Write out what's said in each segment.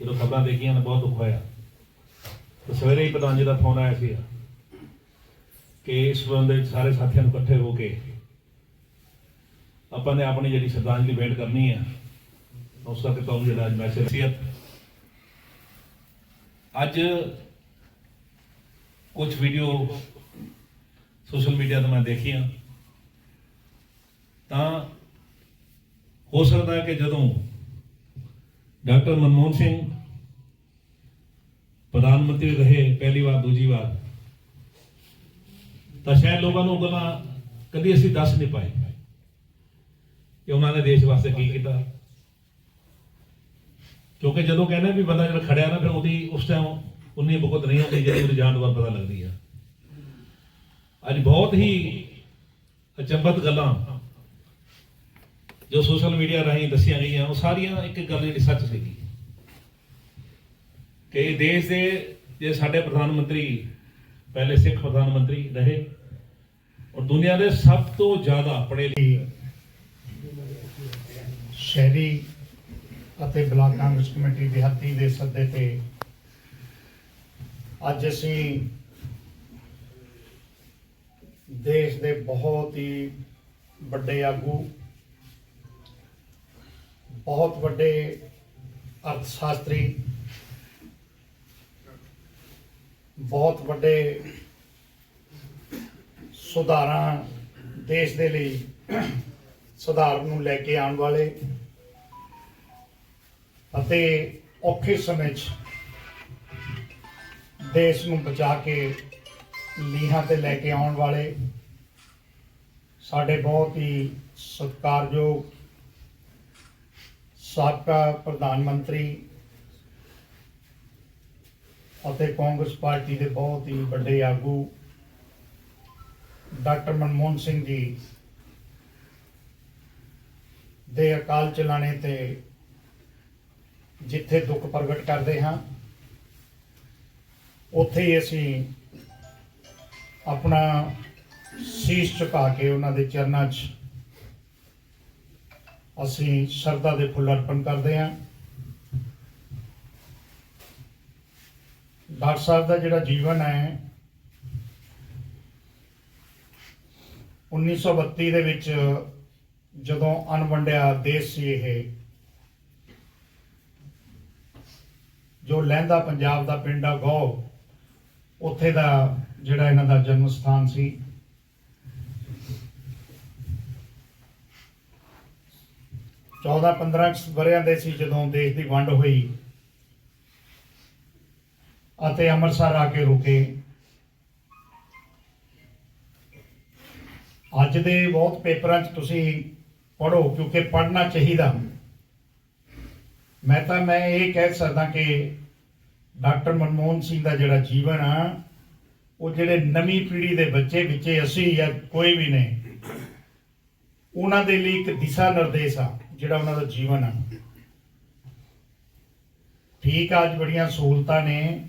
ਜਦੋਂ ਖਬਰਾਂ ਦੇਖੀਆਂ ਤਾਂ ਬਹੁਤ ਦੁੱਖ ਹੋਇਆ ਤੇ ਸਵੇਰੇ ਹੀ ਪ੍ਰਧਾਨ ਜੀ ਦਾ ਫੋਨ ਆਇਆ ਸੀ। ਕਿ ਇਸ ਬੰਦੇ ਵਿੱਚ ਸਾਰੇ ਸਾਥੀਆਂ ਨੂੰ ਇਕੱਠੇ ਹੋ ਕੇ ਆਪਾਂ ਨੇ ਆਪਣੀ ਜਿਹੜੀ ਸ਼ਰਧਾਂਜਲੀ ਭੇਂਟ ਕਰਨੀ ਹੈ ਉਸ ਕਰਕੇ ਤੁਹਾਨੂੰ ਜਿਹੜਾ ਅੱਜ ਮੈਸੇਜ ਸੀ। ਅੱਜ ਕੁਝ ਵੀਡੀਓ ਸੋਸ਼ਲ ਮੀਡੀਆ ਤੇ ਮੈਂ ਦੇਖੀਆਂ। ਤਾਂ ਹੋ ਸਕਦਾ ਹੈ ਕਿ ਜਦੋਂ ਡਾਕਟਰ ਮਨਮੋਹਨ ਸਿੰਘ ਪ੍ਰਧਾਨ ਮੰਤਰੀ ਰਹੇ, ਪਹਿਲੀ ਵਾਰ, ਦੂਜੀ ਵਾਰ। ਤਾਂ ਸ਼ਾਇਦ ਲੋਕਾਂ ਨੂੰ ਉਹ ਗੱਲਾਂ ਕਦੀ ਅਸੀਂ ਦੱਸ ਨਹੀਂ ਪਾਏ। ਕਿ ਉਹਨਾਂ ਨੇ ਦੇਸ਼ ਵਾਸਤੇ ਕੀ ਕੀਤਾ। ਕਿਉਂਕਿ ਜਦੋਂ ਕਹਿੰਦੇ ਵੀ ਬੰਦਾ ਜਿਹੜਾ ਖੜਿਆ ਨਾ, ਫਿਰ ਉਹਦੀ ਉਸ ਟਾਈਮ ਉਨੀ ਭੁਗਤ ਨਹੀਂ ਹੁੰਦੀ ਜਿਹੜੀ ਉਹਦੀ ਜਾਨ ਤੋਂ ਪਤਾ ਲੱਗਦੀ ਆ। ਅੱਜ ਬਹੁਤ ਹੀ ਅਚੰਭਤ ਗੱਲਾਂ ਜੋ ਸੋਸ਼ਲ ਮੀਡੀਆ ਰਾਹੀਂ ਦੱਸੀਆਂ ਗਈਆਂ, ਉਹ ਸਾਰੀਆਂ ਇੱਕ ਗੱਲ ਜਿਹੜੀ ਸੱਚ ਸੀਗੀ। ਕਿ ਦੇਸ਼ ਦੇ ਜੇ ਸਾਡੇ ਪ੍ਰਧਾਨ ਮੰਤਰੀ, ਪਹਿਲੇ ਸਿੱਖ ਪ੍ਰਧਾਨ ਮੰਤਰੀ ਰਹੇ, ਔਰ ਦੁਨੀਆ ਦੇ ਸਭ ਤੋਂ ਜ਼ਿਆਦਾ ਪੜ੍ਹੇ ਲਿਖੇ ਸ਼ਹਿਰੀ ਅਤੇ ਬਲਾਕ ਕਾਂਗਰਸ ਕਮੇਟੀ ਦਿਹਾਤੀ ਦੇ ਸੱਦੇ ਤੇ ਅੱਜ ਅਸੀਂ ਦੇਸ਼ ਦੇ ਬਹੁਤ ਹੀ ਵੱਡੇ ਆਗੂ, ਬਹੁਤ ਵੱਡੇ ਅਰਥ ਸ਼ਾਸਤਰੀ ਬਹੁਤ ਵੱਡੇ ਸੁਧਾਰਾਂ ਦੇਸ਼ ਦੇ ਲਈ ਸੁਧਾਰ ਨੂੰ ਲੈ ਕੇ ਆਉਣ ਵਾਲੇ ਅਤੇ ਔਖੇ ਸਮੇਂ 'ਚ ਦੇਸ਼ ਨੂੰ ਬਚਾ ਕੇ ਲੀਹਾਂ ਤੇ ਲੈ ਕੇ ਆਉਣ ਵਾਲੇ ਸਾਡੇ ਬਹੁਤ ਹੀ ਸਤਿਕਾਰਯੋਗ ਸਾਬਕਾ ਪ੍ਰਧਾਨ ਮੰਤਰੀ ਅਤੇ ਕਾਂਗਰਸ ਪਾਰਟੀ ਦੇ ਬਹੁਤ ਹੀ ਵੱਡੇ ਆਗੂ ਡਾਕਟਰ ਮਨਮੋਹਨ ਸਿੰਘ ਜੀ ਦੇ ਅਕਾਲ ਚਲਾਣੇ ਤੇ ਜਿੱਥੇ ਦੁੱਖ ਪ੍ਰਗਟ ਕਰਦੇ ਹਾਂ, ਉੱਥੇ ਹੀ ਅਸੀਂ ਆਪਣਾ ਸੀਸ ਝੁਕਾ ਕੇ ਉਹਨਾਂ ਦੇ ਚਰਨਾਂ 'ਚ ਅਸੀਂ ਸ਼ਰਧਾ ਦੇ ਫੁੱਲ ਅਰਪਣ ਕਰਦੇ ਹਾਂ। ਡਾਕਟਰ ਸਾਹਿਬ ਦਾ ਜਿਹੜਾ ਜੀਵਨ ਹੈ 1932 ਦੇ ਵਿੱਚ ਜਦੋਂ ਅਣਵੰਡਿਆ ਦੇਸ਼ ਸੀ ਇਹ, ਜੋ ਲਹਿੰਦਾ ਪੰਜਾਬ ਦਾ ਪਿੰਡ ਆ ਗੋ ਉੱਥੇ ਦਾ ਜਿਹੜਾ ਇਹਨਾਂ ਦਾ ਜਨਮ ਸਥਾਨ ਸੀ। ਚੌਦਾਂ 15 ਵਰਿਆਂ ਦੇ ਸੀ ਜਦੋਂ ਦੇਸ਼ ਦੀ ਵੰਡ ਹੋਈ। ਅਤੇ ਅੰਮ੍ਰਿਤਸਰ ਆ ਕੇ ਰੁਕੇ। ਅੱਜ ਦੇ ਬਹੁਤ ਪੇਪਰਾਂ 'ਚ ਤੁਸੀਂ ਪੜ੍ਹੋ ਕਿਉਂਕਿ ਪੜ੍ਹਨਾ ਚਾਹੀਦਾ। ਮੈਂ ਤਾਂ ਮੈਂ ਇਹ ਕਹਿ ਸਕਦਾ ਕਿ ਡਾਕਟਰ ਮਨਮੋਹਨ ਸਿੰਘ ਦਾ ਜਿਹੜਾ ਜੀਵਨ ਆ ਉਹ ਜਿਹੜੇ ਨਵੀਂ ਪੀੜ੍ਹੀ ਦੇ ਬੱਚੇ ਵਿੱਚ ਅਸੀਂ ਜਾਂ ਕੋਈ ਵੀ ਨੇ ਉਹਨਾਂ ਦੇ ਲਈ ਇੱਕ ਦਿਸ਼ਾ ਨਿਰਦੇਸ਼ ਆ ਜਿਹੜਾ ਉਹਨਾਂ ਦਾ ਜੀਵਨ ਆ। ਠੀਕ ਆ, ਅੱਜ ਬੜੀਆਂ ਸਹੂਲਤਾਂ ਨੇ।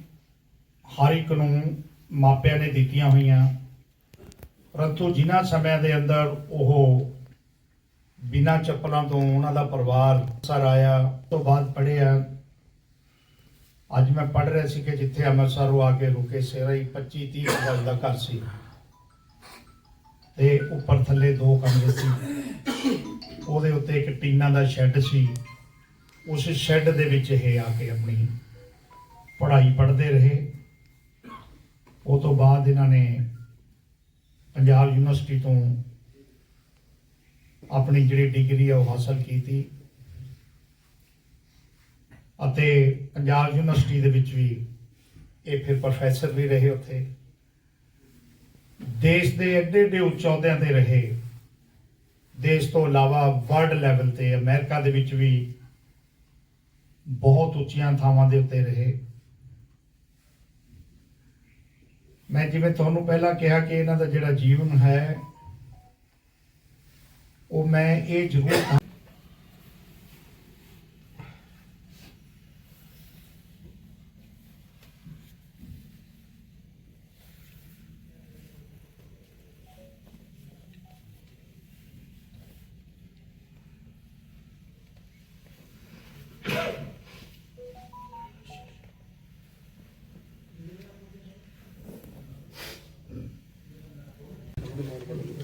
ਹਰ ਇੱਕ ਨੂੰ ਮਾਪਿਆਂ ਨੇ ਦਿੱਤੀਆਂ ਹੋਈਆਂ। ਪਰੰਤੂ ਜਿਨ੍ਹਾਂ ਸਮਿਆਂ ਦੇ ਅੰਦਰ ਉਹ ਬਿਨਾਂ ਚੱਪਲਾਂ ਤੋਂ ਉਹਨਾਂ ਦਾ ਪਰਿਵਾਰ ਸਰ ਆਇਆ ਤੋਂ ਬਾਅਦ ਪੜ੍ਹਿਆ। ਅੱਜ ਮੈਂ ਪੜ੍ਹ ਰਿਹਾ ਸੀ ਕਿ ਜਿੱਥੇ ਅੰਮ੍ਰਿਤਸਰੋਂ ਆ ਕੇ ਰੁਕੇ ਸੇਰਾ ਹੀ 25 30 ਗਜ ਦਾ ਘਰ ਸੀ। ਤੇ ਉੱਪਰ ਥੱਲੇ ਦੋ ਕਮਰੇ ਸੀ। ਉਹਦੇ ਉੱਤੇ ਇੱਕ ਟੀਨਾ ਦਾ ਸ਼ੈੱਡ ਸੀ। ਉਸ ਸ਼ੈੱਡ ਦੇ ਵਿੱਚ ਇਹ ਆ ਕੇ ਆਪਣੀ ਪੜ੍ਹਾਈ ਪੜ੍ਹਦੇ ਰਹੇ। ਉਹ ਤੋਂ ਬਾਅਦ ਇਹਨਾਂ ਨੇ ਪੰਜਾਬ ਯੂਨੀਵਰਸਿਟੀ ਤੋਂ ਆਪਣੀ ਜਿਹੜੀ ਡਿਗਰੀ ਆ ਉਹ ਹਾਸਲ ਕੀਤੀ। ਅਤੇ ਪੰਜਾਬ ਯੂਨੀਵਰਸਿਟੀ ਦੇ ਵਿੱਚ ਵੀ ਇਹ ਫਿਰ ਪ੍ਰੋਫੈਸਰ ਵੀ ਰਹੇ ਉੱਥੇ। ਦੇਸ਼ ਦੇ ਐਡੇ ਐਡੇ ਉੱਚ ਅਹੁਦਿਆਂ ਤੇ ਰਹੇ। ਦੇਸ਼ ਤੋਂ ਇਲਾਵਾ ਵਰਲਡ ਲੈਵਲ ਤੇ ਅਮਰੀਕਾ ਦੇ ਵਿੱਚ ਵੀ ਬਹੁਤ ਉੱਚੀਆਂ ਥਾਵਾਂ ਦੇ ਉੱਤੇ ਰਹੇ। ਮੈਂ ਜਿਵੇਂ ਤੁਹਾਨੂੰ ਪਹਿਲਾਂ ਕਿਹਾ ਕਿ ਇਹਨਾਂ ਦਾ ਜਿਹੜਾ ਜੀਵਨ ਹੈ, ਉਹ ਮੈਂ ਇਹ ਜ਼ਰੂਰ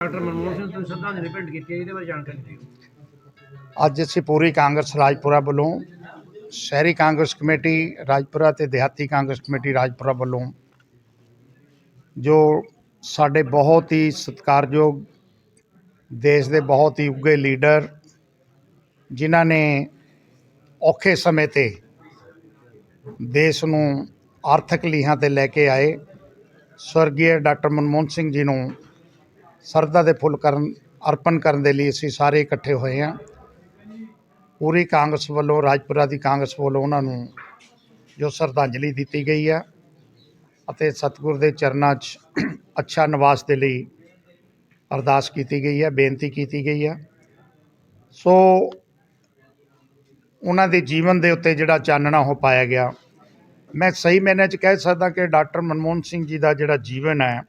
ਡਾਕਟਰ ਮਨਮੋਹਨ ਸਿੰਘ ਨੂੰ ਸ਼ਰਧਾਂਜਲੀ ਭੇਂਟ ਕੀਤੀ ਹੈ ਇਹਦੇ ਬਾਰੇ ਜਾਣਕਾਰੀ ਦਿਓ। ਅੱਜ ਅਸੀਂ ਪੂਰੀ ਕਾਂਗਰਸ, ਰਾਜਪੁਰਾ ਵੱਲੋਂ ਸ਼ਹਿਰੀ ਕਾਂਗਰਸ ਕਮੇਟੀ, ਰਾਜਪੁਰਾ ਤੇ ਦਿਹਾਤੀ ਕਾਂਗਰਸ ਕਮੇਟੀ, ਰਾਜਪੁਰਾ ਵੱਲੋਂ ਜੋ ਸਾਡੇ ਬਹੁਤ ਹੀ ਸਤਿਕਾਰਯੋਗ ਦੇਸ਼ ਦੇ ਬਹੁਤ ਹੀ ਉੱਘੇ ਲੀਡਰ ਜਿਨ੍ਹਾਂ ਨੇ ਔਖੇ ਸਮੇਂ ਤੇ ਦੇਸ਼ ਨੂੰ ਆਰਥਿਕ ਲੀਹਾਂ ਤੇ ਲੈ ਕੇ ਆਏ ਸਵਰਗੀ ਡਾਕਟਰ ਮਨਮੋਹਨ ਸਿੰਘ ਜੀ ਨੂੰ ਸਰਦਾ ਦੇ ਫੁੱਲ ਕਰਨ, ਅਰਪਣ ਕਰਨ ਦੇ ਲਈ ਅਸੀਂ ਸਾਰੇ ਇਕੱਠੇ ਹੋਏ ਹਾਂ। ਪੂਰੀ ਕਾਂਗਰਸ ਵੱਲੋਂ, ਰਾਜਪੁਰਾ ਦੀ ਕਾਂਗਰਸ ਵੱਲੋਂ ਉਹਨਾਂ ਨੂੰ ਜੋ ਸ਼ਰਧਾਂਜਲੀ ਦਿੱਤੀ ਗਈ ਹੈ ਅਤੇ ਸਤਿਗੁਰ ਦੇ ਚਰਨਾਂ 'ਚ ਅੱਛਾ ਨਿਵਾਸ ਦੇ ਲਈ ਅਰਦਾਸ ਕੀਤੀ ਗਈ ਹੈ, ਬੇਨਤੀ ਕੀਤੀ ਗਈ ਹੈ। ਸੋ ਉਹਨਾਂ ਦੇ ਜੀਵਨ ਦੇ ਉੱਤੇ ਜਿਹੜਾ ਚਾਨਣਾ ਹੋ ਪਾਇਆ ਗਿਆ। ਮੈਂ ਸਹੀ ਮੈਨੇ 'ਚ ਕਹਿ ਸਕਦਾ ਕਿ ਡਾਕਟਰ ਮਨਮੋਹਨ ਸਿੰਘ ਜੀ ਦਾ ਜਿਹੜਾ ਜੀਵਨ ਹੈ,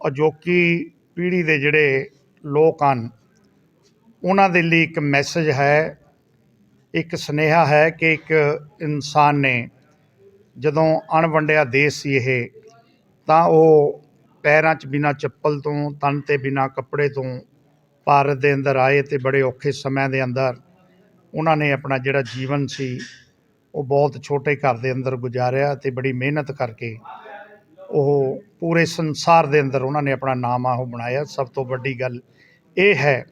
ਅਜੋਕੀ ਪੀੜ੍ਹੀ ਦੇ ਜਿਹੜੇ ਲੋਕ ਹਨ, ਉਹਨਾਂ ਦੇ ਲਈ ਇੱਕ ਮੈਸੇਜ ਹੈ ਇੱਕ ਸੁਨੇਹਾ ਹੈ ਕਿ ਇੱਕ ਇਨਸਾਨ ਨੇ ਜਦੋਂ ਅਣਵੰਡਿਆ ਦੇਸ਼ ਸੀ ਇਹ, ਤਾਂ ਉਹ ਪੈਰਾਂ 'ਚ ਬਿਨਾ ਚੱਪਲ ਤੋਂ, ਤਨ ਤੇ ਬਿਨਾ ਕੱਪੜੇ ਤੋਂ ਭਾਰਤ ਦੇ ਅੰਦਰ ਆਏ ਤੇ ਬੜੇ ਔਖੇ ਸਮਿਆਂ ਦੇ ਅੰਦਰ ਉਹਨਾਂ ਨੇ ਆਪਣਾ ਜਿਹੜਾ ਜੀਵਨ ਸੀ, ਉਹ ਬਹੁਤ ਛੋਟੇ ਘਰ ਦੇ ਅੰਦਰ ਗੁਜ਼ਾਰਿਆ ਤੇ ਬੜੀ ਮਿਹਨਤ ਕਰਕੇ ਉਹ ਪੂਰੇ ਸੰਸਾਰ ਦੇ ਅੰਦਰ ਉਹਨਾਂ ਨੇ ਆਪਣਾ ਨਾਮ ਆ ਬਣਾਇਆ। ਸਭ ਤੋਂ ਵੱਡੀ ਗੱਲ ਇਹ ਹੈ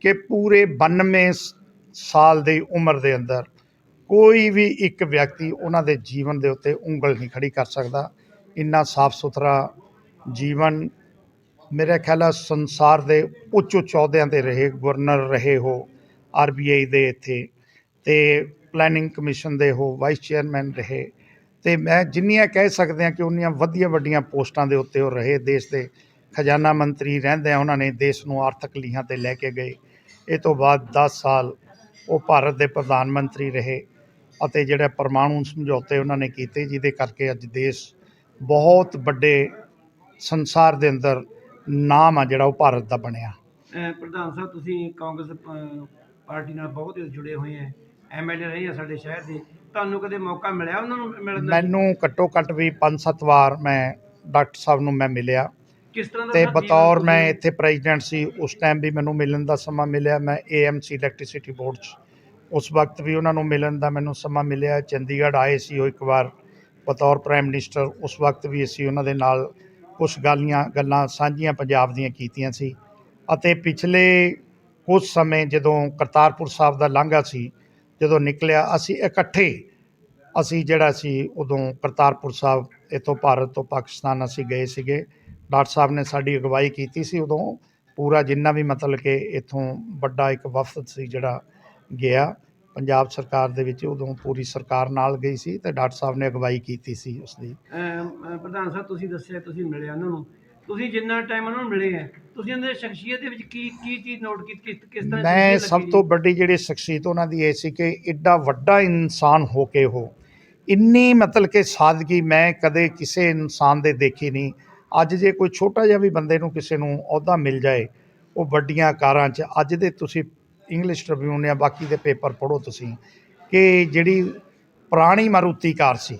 ਕਿ ਪੂਰੇ 92 ਸ- ਸਾਲ ਦੀ ਉਮਰ ਦੇ ਅੰਦਰ ਕੋਈ ਵੀ ਇੱਕ ਵਿਅਕਤੀ ਉਹਨਾਂ ਦੇ ਜੀਵਨ ਦੇ ਉੱਤੇ ਉਂਗਲ ਨਹੀਂ ਖੜੀ ਕਰ ਸਕਦਾ। ਇੰਨਾ ਸਾਫ਼ ਸੁਥਰਾ ਜੀਵਨ ਮੇਰੇ ਖਿਆਲ ਆ ਸੰਸਾਰ ਦੇ ਉੱਚ ਉੱਚ ਅਹੁਦਿਆਂ ਤੇ ਰਹੇ, ਗਵਰਨਰ ਰਹੇ ਹੋ ਆਰਬੀਆਈ ਦੇ ਇੱਥੇ ਤੇ ਪਲੈਨਿੰਗ ਕਮਿਸ਼ਨ ਦੇ ਹੋ ਵਾਈਸ ਚੇਅਰਮੈਨ ਰਹੇ। ਤੇ ਮੈਂ ਜਿੰਨੀਆਂ ਕਹਿ ਸਕਦੇ ਹਾਂ ਕਿ ਉਨੀਆਂ ਵਧੀਆ ਵੱਡੀਆਂ ਪੋਸਟਾਂ ਦੇ ਉੱਤੇ ਉਹ ਰਹੇ। ਦੇਸ਼ ਦੇ ਖਜ਼ਾਨਾ ਮੰਤਰੀ ਰਹਿੰਦੇ ਆ ਉਹਨਾਂ ਨੇ ਦੇਸ਼ ਨੂੰ ਆਰਥਿਕ ਲੀਹਾਂ ਤੇ ਲੈ ਕੇ ਗਏ। ਇਹ ਤੋਂ ਬਾਅਦ 10 ਸਾਲ ਉਹ ਭਾਰਤ ਦੇ ਪ੍ਰਧਾਨ ਮੰਤਰੀ ਰਹੇ ਅਤੇ ਜਿਹੜੇ ਪਰਮਾਣੂ ਸਮਝੌਤੇ ਉਹਨਾਂ ਨੇ ਕੀਤੇ ਜਿਹਦੇ ਕਰਕੇ ਅੱਜ ਦੇਸ਼ ਬਹੁਤ ਵੱਡੇ ਸੰਸਾਰ ਦੇ ਅੰਦਰ ਨਾਮ ਆ ਜਿਹੜਾ ਉਹ ਭਾਰਤ ਦਾ ਬਣਿਆ। ਪ੍ਰਧਾਨ ਸਾਹਿਬ ਤੁਸੀਂ ਕਾਂਗਰਸ ਪਾਰਟੀ ਨਾਲ ਬਹੁਤ ਜੁੜੇ ਹੋਏ ਹੈ ਐਮਐਲਏ ਰਹੇ ਆ ਸਾਡੇ ਸ਼ਹਿਰ ਦੇ। ਤੁਹਾਨੂੰ ਕਦੇ ਮੌਕਾ ਮਿਲਿਆ ਉਹਨਾਂ ਨੂੰ ਮਿਲਣ ਦਾ? ਮੈਨੂੰ ਘੱਟੋ ਘੱਟ ਵੀ 5-7 ਵਾਰ ਮੈਂ ਡਾਕਟਰ ਸਾਹਿਬ ਨੂੰ ਮੈਂ ਮਿਲਿਆ। ਕਿਸ ਤਰ੍ਹਾਂ ਦਾ ਤੇ ਸਾਥੀ ਬਤੌਰ ਮੈਂ? ਇੱਥੇ ਪ੍ਰੈਜ਼ੀਡੈਂਟ ਸੀ ਉਸ ਟਾਈਮ ਵੀ ਮੈਨੂੰ ਮਿਲਣ ਦਾ ਸਮਾਂ ਮਿਲਿਆ। ਮੈਂ ਏਐਮਸੀ ਇਲੈਕਟ੍ਰਿਸਿਟੀ ਬੋਰਡ 'ਚ। ਉਸ ਵਕਤ ਵੀ ਉਹਨਾਂ ਨੂੰ ਮਿਲਣ ਦਾ ਮੈਨੂੰ ਸਮਾਂ ਮਿਲਿਆ। ਚੰਡੀਗੜ੍ਹ ਆਏ ਸੀ ਉਹ ਇੱਕ ਵਾਰ। ਬਤੌਰ ਪ੍ਰਾਈਮ ਮਿਨਿਸਟਰ ਉਸ ਵਕਤ ਵੀ ਅਸੀਂ ਉਹਨਾਂ ਦੇ ਨਾਲ ਕੁਝ ਗਾਲੀਆਂ ਗੱਲਾਂ ਸਾਂਝੀਆਂ ਪੰਜਾਬ ਦੀਆਂ ਕੀਤੀਆਂ ਸੀ। ਅਤੇ ਪਿਛਲੇ ਕੁਝ ਸਮੇਂ ਜਦੋਂ ਕਰਤਾਰਪੁਰ ਸਾਹਿਬ ਦਾ ਲਾਂਘਾ ਸੀ ਜਦੋਂ ਨਿਕਲਿਆ ਅਸੀਂ ਇਕੱਠੇ ਅਸੀਂ ਜਿਹੜਾ ਸੀ ਉਦੋਂ ਕਰਤਾਰਪੁਰ ਸਾਹਿਬ ਇੱਥੋਂ ਭਾਰਤ ਤੋਂ ਪਾਕਿਸਤਾਨ ਅਸੀਂ ਗਏ ਸੀਗੇ। ਡਾਕਟਰ ਸਾਹਿਬ ਨੇ ਸਾਡੀ ਅਗਵਾਈ ਕੀਤੀ ਸੀ ਉਦੋਂ। ਪੂਰਾ ਜਿੰਨਾ ਵੀ ਮਤਲਬ ਕਿ ਇੱਥੋਂ ਵੱਡਾ ਇੱਕ ਵਫਦ ਸੀ ਜਿਹੜਾ ਗਿਆ ਪੰਜਾਬ ਸਰਕਾਰ ਦੇ ਵਿੱਚ ਉਦੋਂ ਪੂਰੀ ਸਰਕਾਰ ਨਾਲ ਗਈ ਸੀ ਤੇ ਡਾਕਟਰ ਸਾਹਿਬ ਨੇ ਅਗਵਾਈ ਕੀਤੀ ਸੀ ਉਸ ਦੀ ਪ੍ਰਧਾਨ ਸਾਹਿਬ ਤੁਸੀਂ ਦੱਸਿਆ ਤੁਸੀਂ ਮਿਲਿਆ ਉਹਨਾਂ ਨੂੰ। ਤੁਸੀਂ ਜਿੰਨਾ ਟਾਈਮ ਉਹਨਾਂ ਨੂੰ ਮਿਲੇ ਹੈ ਤੁਸੀਂ ਉਹਨਾਂ ਦੀ ਸ਼ਖਸੀਅਤ ਦੇ ਵਿੱਚ ਕੀ ਕੀ ਚੀਜ਼ ਨੋਟ ਕੀਤੀ ਕਿਸ ਤਰ੍ਹਾਂ ਮੈਂ ਸਭ ਤੋਂ? ਵੱਡੀ ਜਿਹੜੀ ਸ਼ਖਸੀਅਤ ਉਹਨਾਂ ਦੀ ਇਹ ਸੀ ਕਿ ਐਡਾ ਵੱਡਾ ਇਨਸਾਨ ਹੋ ਕੇ ਉਹ। ਇੰਨੀ ਮਤਲਬ ਕਿ ਸਾਦਗੀ ਮੈਂ ਕਦੇ ਕਿਸੇ ਇਨਸਾਨ ਦੇ ਦੇਖੀ ਨਹੀਂ। ਅੱਜ ਜੇ ਕੋਈ ਛੋਟਾ ਜਿਹਾ ਵੀ ਬੰਦੇ ਨੂੰ ਕਿਸੇ ਨੂੰ ਅਹੁਦਾ ਮਿਲ ਜਾਏ, ਉਹ ਵੱਡੀਆਂ ਕਾਰਾਂ 'ਚ, ਅੱਜ ਦੇ ਤੁਸੀਂ ਇੰਗਲਿਸ਼ ਟ੍ਰਿਬਿਊਨ ਜਾਂ ਬਾਕੀ ਦੇ ਪੇਪਰ ਪੜ੍ਹੋ ਤੁਸੀਂ ਕਿ ਜਿਹੜੀ ਪੁਰਾਣੀ ਮਾਰੂਤੀ ਕਾਰ ਸੀ,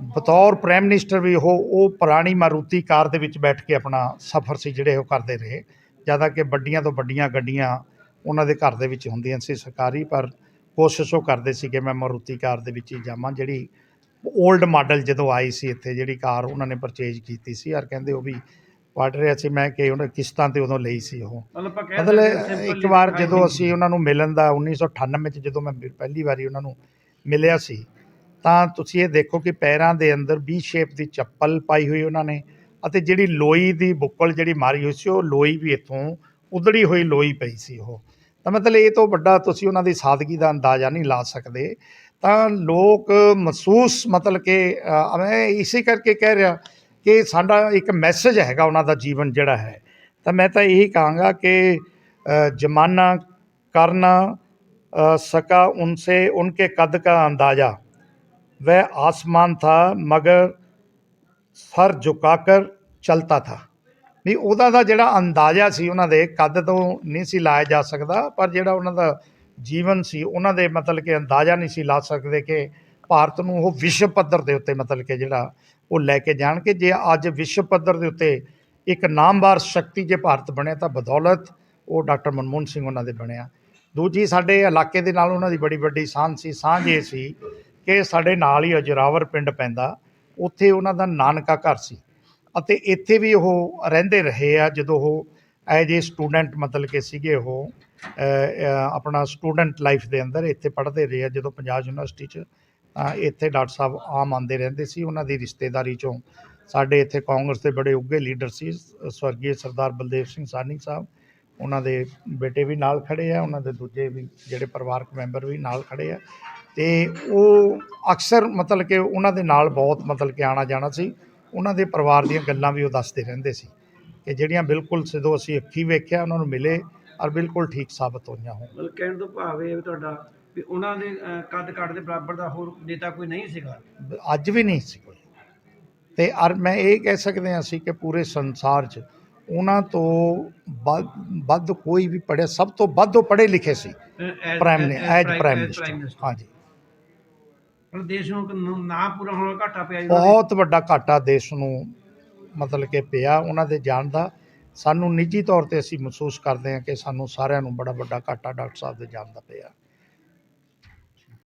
ਬਤੌਰ ਪ੍ਰਾਈਮ ਮਿਨਿਸਟਰ ਵੀ ਉਹ ਉਹ ਪੁਰਾਣੀ ਮਾਰੂਤੀ ਕਾਰ ਦੇ ਵਿੱਚ ਬੈਠ ਕੇ ਆਪਣਾ ਸਫ਼ਰ ਸੀ ਜਿਹੜੇ ਉਹ ਕਰਦੇ ਰਹੇ। ਜ਼ਿਆਦਾ ਕਿ ਵੱਡੀਆਂ ਤੋਂ ਵੱਡੀਆਂ ਗੱਡੀਆਂ ਉਹਨਾਂ ਦੇ ਘਰ ਦੇ ਵਿੱਚ ਹੁੰਦੀਆਂ ਸੀ ਸਰਕਾਰੀ, ਪਰ ਕੋਸ਼ਿਸ਼ ਉਹ ਕਰਦੇ ਸੀ ਕਿ ਮੈਂ ਮਾਰੂਤੀ ਕਾਰ ਦੇ ਵਿੱਚ ਹੀ ਜਾਵਾਂ, ਜਿਹੜੀ 올ਡ ਮਾਡਲ ਜਦੋਂ ਆਈ ਸੀ ਇੱਥੇ ਜਿਹੜੀ ਕਾਰ ਉਹਨਾਂ ਨੇ ਪਰਚੇਜ ਕੀਤੀ ਸੀ ਔਰ ਕਹਿੰਦੇ ਉਹ ਵੀ ਪੜ ਰਿਹਾ ਸੀ ਮੈਂ ਕਿ ਉਹਨਾਂ ਕਿਸ਼ਤਾਂ ਤੇ ਉਦੋਂ ਲਈ ਸੀ ਉਹ। ਮਤਲਬ ਇੱਕ ਵਾਰ ਜਦੋਂ ਅਸੀਂ ਉਹਨਾਂ ਨੂੰ ਮਿਲਣ ਦਾ 1998 ਚ ਜਦੋਂ ਮੈਂ ਪਹਿਲੀ ਵਾਰੀ ਉਹਨਾਂ ਨੂੰ ਮਿਲਿਆ ਸੀ ਤਾਂ ਤੁਸੀਂ ਇਹ ਦੇਖੋ ਕਿ ਪੈਰਾਂ ਦੇ ਅੰਦਰ ਵੀ ਸ਼ੇਪ ਦੀ ਚੱਪਲ ਪਾਈ ਹੋਈ ਉਹਨਾਂ ਨੇ ਅਤੇ ਜਿਹੜੀ ਲੋਈ ਦੀ ਬੁੱਕਲ ਜਿਹੜੀ ਮਾਰੀ ਹੋਈ ਸੀ ਉਹ ਲੋਈ ਵੀ ਇੱਥੋਂ ਉਧੜੀ ਹੋਈ ਲੋਈ ਪਈ ਸੀ ਉਹ। ਤਾਂ ਮਤਲਬ ਇਹ ਤੋਂ ਵੱਡਾ ਤੁਸੀਂ ਉਹਨਾਂ ਦੀ ਸਾਦਗੀ ਦਾ ਅੰਦਾਜ਼ਾ ਨਹੀਂ ਲਾ ਸਕਦੇ ਤਾਂ ਲੋਕ ਮਹਿਸੂਸ ਮਤਲਬ ਕਿ ਮੈਂ ਇਸੇ ਕਰਕੇ ਕਹਿ ਰਿਹਾ ਕਿ ਸਾਡਾ ਇੱਕ ਮੈਸੇਜ ਹੈਗਾ ਉਹਨਾਂ ਦਾ ਜੀਵਨ ਜਿਹੜਾ ਹੈ। ਤਾਂ ਮੈਂ ਤਾਂ ਇਹੀ ਕਹਾਂਗਾ ਕਿ ਜਮਾਨਾ ਕਰਨਾ ਸਕਾ ਉਨਸੇ ਉਨਕੇ ਕਦ ਕਾ ਅੰਦਾਜ਼ਾ। वह ਆਸਮਾਨ ਥਾ ਮਗਰ ਸਰ ਝੁਕਾ ਕਰ ਚਲਤਾ ਥਾ। ਵੀ ਉਹਦਾ ਦਾ ਜਿਹੜਾ ਅੰਦਾਜ਼ਾ ਸੀ ਉਹਨਾਂ ਦੇ ਕੱਦ ਤੋਂ ਨਹੀਂ ਸੀ ਲਾਇਆ ਜਾ ਸਕਦਾ, ਪਰ ਜਿਹੜਾ ਉਹਨਾਂ ਦਾ ਜੀਵਨ ਸੀ, ਉਹਨਾਂ ਦੇ ਮਤਲਬ ਕਿ ਅੰਦਾਜ਼ਾ ਨਹੀਂ ਸੀ ਲਾ ਸਕਦੇ ਕਿ ਭਾਰਤ ਨੂੰ ਉਹ ਵਿਸ਼ਵ ਪੱਧਰ ਦੇ ਉੱਤੇ ਮਤਲਬ ਕਿ ਜਿਹੜਾ ਉਹ ਲੈ ਕੇ ਜਾਣ ਕਿ ਜੇ ਅੱਜ ਵਿਸ਼ਵ ਪੱਧਰ ਦੇ ਉੱਤੇ ਇੱਕ ਨਾਮਵਾਰ ਸ਼ਕਤੀ ਜੇ ਭਾਰਤ ਬਣਿਆ ਤਾਂ ਬਦੌਲਤ ਉਹ ਡਾਕਟਰ ਮਨਮੋਹਨ ਸਿੰਘ ਉਹਨਾਂ ਦੇ ਬਣਿਆ। ਦੂਜੀ, ਸਾਡੇ ਇਲਾਕੇ ਦੇ ਨਾਲ ਉਹਨਾਂ ਦੀ ਬੜੀ ਵੱਡੀ ਸਾਂਝ ਸੀ। ਸਾਂਝ ਇਹ ਸੀ ਕਿ ਸਾਡੇ ਨਾਲ ਹੀ ਅਜਰਾਵਰ ਪਿੰਡ ਪੈਂਦਾ, ਉੱਥੇ ਉਹਨਾਂ ਦਾ ਨਾਨਕਾ ਘਰ ਸੀ ਅਤੇ ਇੱਥੇ ਵੀ ਉਹ ਰਹਿੰਦੇ ਰਹੇ ਆ। ਜਦੋਂ ਉਹ ਐਜ ਏ ਸਟੂਡੈਂਟ ਮਤਲਬ ਕਿ ਸੀਗੇ ਉਹ ਆਪਣਾ ਸਟੂਡੈਂਟ ਲਾਈਫ ਦੇ ਅੰਦਰ ਇੱਥੇ ਪੜ੍ਹਦੇ ਰਹੇ ਆ, ਜਦੋਂ ਪੰਜਾਬ ਯੂਨੀਵਰਸਿਟੀ 'ਚ, ਤਾਂ ਇੱਥੇ ਡਾਕਟਰ ਸਾਹਿਬ ਆਮ ਆਉਂਦੇ ਰਹਿੰਦੇ ਸੀ, ਉਹਨਾਂ ਦੀ ਰਿਸ਼ਤੇਦਾਰੀ 'ਚੋਂ। ਸਾਡੇ ਇੱਥੇ ਕਾਂਗਰਸ ਦੇ ਬੜੇ ਉੱਘੇ ਲੀਡਰ ਸੀ ਸਵਰਗੀ ਸਰਦਾਰ ਬਲਦੇਵ ਸਿੰਘ ਸਾਨੀ ਸਾਹਿਬ। ਉਹਨਾਂ ਦੇ ਬੇਟੇ ਵੀ ਨਾਲ ਖੜੇ ਆ, ਉਹਨਾਂ ਦੇ ਦੂਜੇ ਵੀ, ਜਿਹੜੇ ਪਰਿਵਾਰਕ ਮੈਂਬਰ ਵੀ ਨਾਲ ਖੜੇ ਆ। ਤੇ ਉਹ ਅਕਸਰ ਮਤਲਬ ਕਿ ਉਹਨਾਂ ਦੇ ਨਾਲ ਬਹੁਤ ਮਤਲਬ ਕਿ ਆਣਾ ਜਾਣਾ ਸੀ। ਉਹਨਾਂ ਦੇ ਪਰਿਵਾਰ ਦੀਆਂ ਗੱਲਾਂ ਵੀ ਉਹ ਦੱਸਦੇ ਰਹਿੰਦੇ ਸੀ। ਕਿ ਜਿਹੜੀਆਂ ਬਿਲਕੁਲ ਜਦੋਂ ਅਸੀਂ ਅੱਖੀ ਵੇਖਿਆ, ਉਹਨਾਂ ਨੂੰ ਮਿਲੇ ਔਰ ਬਿਲਕੁਲ ਠੀਕ ਸਾਬਤ ਹੋਈਆਂ ਉਹ ਮਤਲਬ ਕਹਿਣ ਤੋਂ ਭਾਵ ਇਹ ਹੈ ਵੀ ਤੁਹਾਡਾ ਵੀ ਉਹਨਾਂ ਦੇ ਅਹ, ਕੱਦ ਕਾਠ ਦੇ ਬਰਾਬਰ ਦਾ ਹੋਰ ਨੇਤਾ ਕੋਈ ਨਹੀਂ ਸੀਗਾ। ਅੱਜ ਵੀ ਨਹੀਂ ਸੀ ਕੋਈ। ਤੇ ਔਰ ਮੈਂ ਇਹ ਕਹਿ ਸਕਦੇ ਹਾਂ ਅਸੀਂ ਕਿ ਪੂਰੇ ਸੰਸਾਰ 'ਚ ਉਹਨਾਂ ਤੋਂ ਵੱਧ ਵੱਧ ਕੋਈ ਵੀ ਪੜ੍ਹਿਆ ਸਭ ਤੋਂ ਵੱਧ ਉਹ ਪੜ੍ਹੇ ਲਿਖੇ ਸੀ। ਪ੍ਰਾਈਮ ਨੇ ਐਜ ਪ੍ਰਾਈਮ ਮਿਨਿਸਟਰ ਹਾਂਜੀ। ਪਰ ਦੇਸ਼ ਨੂੰ ਨ- ਨਾ ਪੂਰਾ ਹੋਣਾ ਘਾਟਾ ਪਿਆ ਜੀ। ਬਹੁਤ ਵੱਡਾ ਘਾਟਾ ਦੇਸ਼ ਨੂੰ ਮਤਲਬ ਕਿ ਪਿਆ ਉਹਨਾਂ ਦੇ ਜਾਣ ਦਾ। ਸਾਨੂੰ ਨਿੱਜੀ ਤੌਰ ਤੇ ਅਸੀਂ ਮਹਿਸੂਸ ਕਰਦੇ ਹਾਂ ਕਿ ਸਾਨੂੰ ਸਾਰਿਆਂ ਨੂੰ ਬੜਾ ਵੱਡਾ ਘਾਟਾ ਡਾਕਟਰ ਸਾਹਿਬ ਦੇ ਜਾਣ ਦਾ ਪਿਆ।